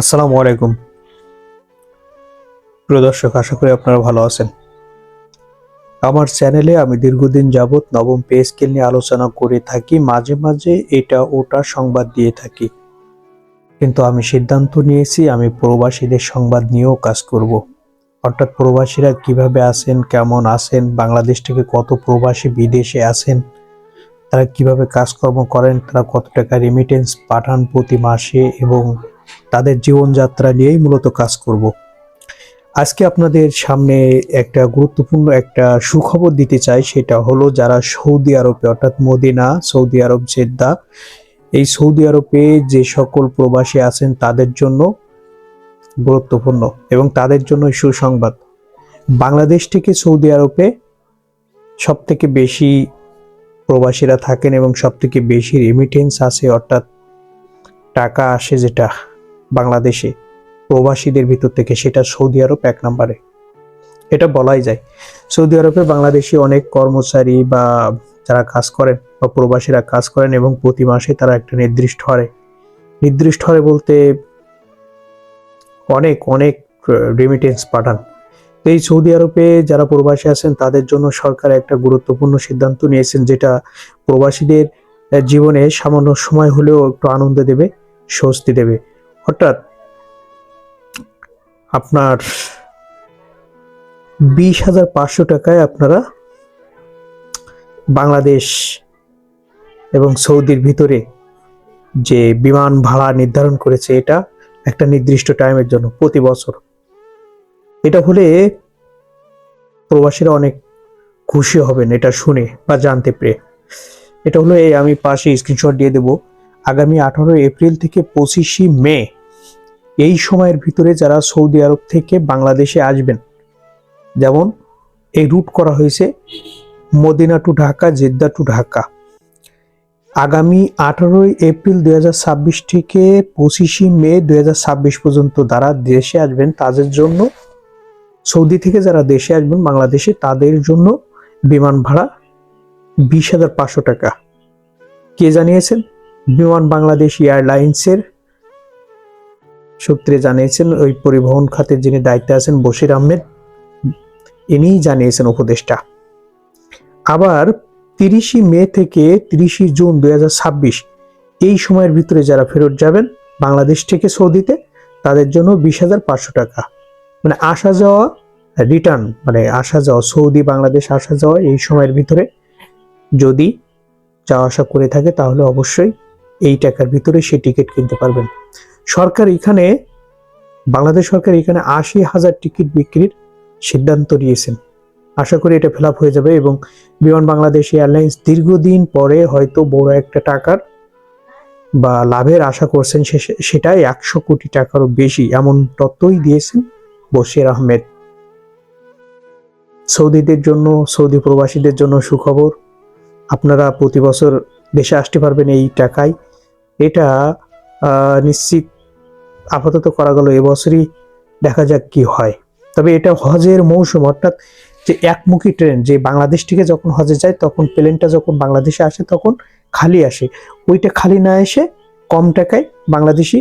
আসসালামু আলাইকুম। প্রিয় দর্শক, আশা করি আপনারা ভালো আছেন। আমার চ্যানেলে আমি দীর্ঘদিন যাবৎ নবম পে স্কেল নিয়ে আলোচনা করে থাকি, মাঝে মাঝে এটা ওটা সংবাদ দিয়ে থাকি। কিন্তু আমি সিদ্ধান্ত নিয়েছি, আমি প্রবাসীদের সংবাদ নিয়েও কাজ করব। অর্থাৎ প্রবাসীরা কীভাবে আছেন, কেমন আছেন, বাংলাদেশ থেকে কত প্রবাসী বিদেশে আছেন, তারা কীভাবে কাজকর্ম করেন, তারা কত টাকা রেমিটেন্স পাঠান প্রতি মাসে এবং তাদের জীবনযাত্রা নিয়েই মূলত কাজ করব। আজকে আপনাদের সামনে একটা গুরুত্বপূর্ণ একটা সুখবর দিতে চাই, সেটা হলো যারা সৌদি আরবে, অর্থাৎ মদিনা, সৌদি আরব, জেদ্দা, এই সৌদি আরবে যে সকল প্রবাসী আছেন তাদের জন্য গুরুত্বপূর্ণ এবং তাদের জন্য সুসংবাদ। বাংলাদেশ থেকে সৌদি আরবে সব থেকে বেশি প্রবাসীরা থাকেন এবং সব থেকে বেশি রেমিটেন্স আছে অর্থাৎ টাকা আসে যেটা বাংলাদেশে প্রবাসীদের ভিতর থেকে সেটা সৌদি আরব এক নম্বরে। এটা বলাই যায়। সৌদি আরবে বাংলাদেশি অনেক কর্মচারী বা যারা কাজ করেন বা প্রবাসীরা কাজ করেন এবং প্রতি মাসে তারা একটা নির্দিষ্ট হারে। নির্দিষ্ট হারে বলতে অনেক অনেক রেমিটেন্স পাঠান। এই সৌদি আরবে যারা প্রবাসী আছেন, তাদের জন্য সরকার একটা গুরুত্বপূর্ণ সিদ্ধান্ত নিয়েছেন যেটা প্রবাসীদের জীবনে সামান্য সময় হলেও একটু আনন্দ দেবে, স্বস্তি দেবে। অর্থাৎ আপনার বিশ হাজার পাঁচশো টাকায় আপনারা বাংলাদেশ এবং সৌদির ভিতরে যে বিমান ভাড়া নির্ধারণ করেছে, এটা একটা নির্দিষ্ট টাইমের জন্য, প্রতি বছর। এটা হলে প্রবাসীরা অনেক খুশি হবেন, এটা শুনে বা জানতে পেরে। এটা হলো এই, আমি পাশে স্ক্রিনশট দিয়ে দেব। আগামী আঠারো এপ্রিল থেকে পঁচিশে মে এই সময়ের ভিতরে যারা সৌদি আরব থেকে বাংলাদেশে আসবেন, যেমন এই রুট করা হয়েছে Medina to Dhaka, Jeddah to Dhaka. আগামী আঠারোই এপ্রিল দুই হাজার ছাব্বিশ থেকে পঁচিশে মে দু হাজার ছাব্বিশ পর্যন্ত যারা দেশে আসবেন, তাদের জন্য সৌদি থেকে যারা দেশে আসবেন, বাংলাদেশে, তাদের জন্য বিমান ভাড়া বিশ হাজার পাঁচশো টাকা। কে জানিয়েছেন? বিমান বাংলাদেশ এয়ারলাইন্সের সূত্রে জানিয়েছেন, ওই পরিবহন খাতের যিনি দায়িত্বে আছেন বশির আহমেদ, ইনিই জানিয়েছেন উপদেষ্টা। আবার তিরিশে মে থেকে তিরিশে জুন দুই এই সময়ের ভিতরে যারা ফেরত যাবেন বাংলাদেশ থেকে সৌদিতে, তাদের জন্য বিশ হাজার পাঁচশো টাকা। মানে আসা যাওয়া রিটার্ন মানে আসা যাওয়া, সৌদি বাংলাদেশ আসা যাওয়া এই সময়ের ভিতরে যদি যাওয়া আসা করে থাকে, তাহলে অবশ্যই এই টাকার ভিতরে সে টিকিট কিনতে পারবেন। সরকার এখানে, বাংলাদেশ সরকার এখানে আশি হাজার টিকিট বিক্রির সিদ্ধান্ত নিয়েছেন। আশা করি এটা ফিল হয়ে যাবে এবং বিমান বাংলাদেশ এয়ারলাইন্স দীর্ঘদিন পরে হয়তো বড় একটা টাকার বা লাভের আশা করছেন সে- সেটা একশো কোটি টাকারও বেশি এমন তত্ত্বই দিয়েছেন বশির আহমেদ। সৌদিদের জন্য, সৌদি প্রবাসীদের জন্য সুখবর। আপনারা প্রতি বছর দেশে আসতে পারবেন এই টাকায়। এটা নিশ্চিত আপাতত করা গেল এবছরই। দেখা যাক কি হয়। তবে এটা হজের মৌসুম, অর্থাৎ যে একমুখী ট্রেন, যে বাংলাদেশ থেকে যখন হজে যায়, তখন প্লেনটা যখন বাংলাদেশে আসে, তখন খালি আসে। ওইটা খালি না এসে কম টাকায় বাংলাদেশি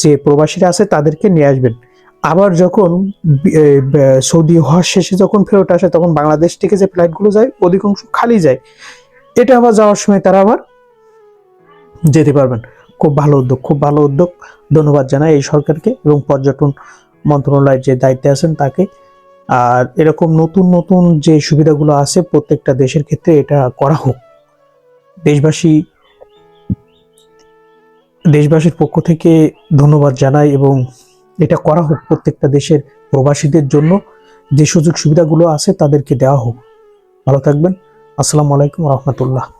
যে প্রবাসীরা আছে, তাদেরকে নিয়ে আসবেন। আবার যখন সৌদি হজ শেষে যখন ফেরত আসে, তখন বাংলাদেশ থেকে যে ফ্লাইটগুলো যায়, অধিকাংশ খালি যায়। এটা আবার যাওয়ার সময় তারা আবার যেতে পারবেন। খুব ভালো উদ্যোগ, খুব ভালো উদ্যোগ। ধন্যবাদ জানাই এই সরকারকে এবং পর্যটন মন্ত্রণালয়ের যে দায়িত্বে আছেন তাকে। আর এরকম নতুন নতুন যে সুবিধাগুলো আছে প্রত্যেকটা দেশের ক্ষেত্রে এটা করা হোক। দেশবাসী, দেশবাসীর পক্ষ থেকে ধন্যবাদ জানাই এবং এটা করা হোক প্রত্যেকটা দেশের প্রবাসীদের জন্য। যে সুযোগ সুবিধাগুলো আছে তাদেরকে দেওয়া হোক। ভালো থাকবেন। আসসালামু আলাইকুম রহমতুল্লাহ।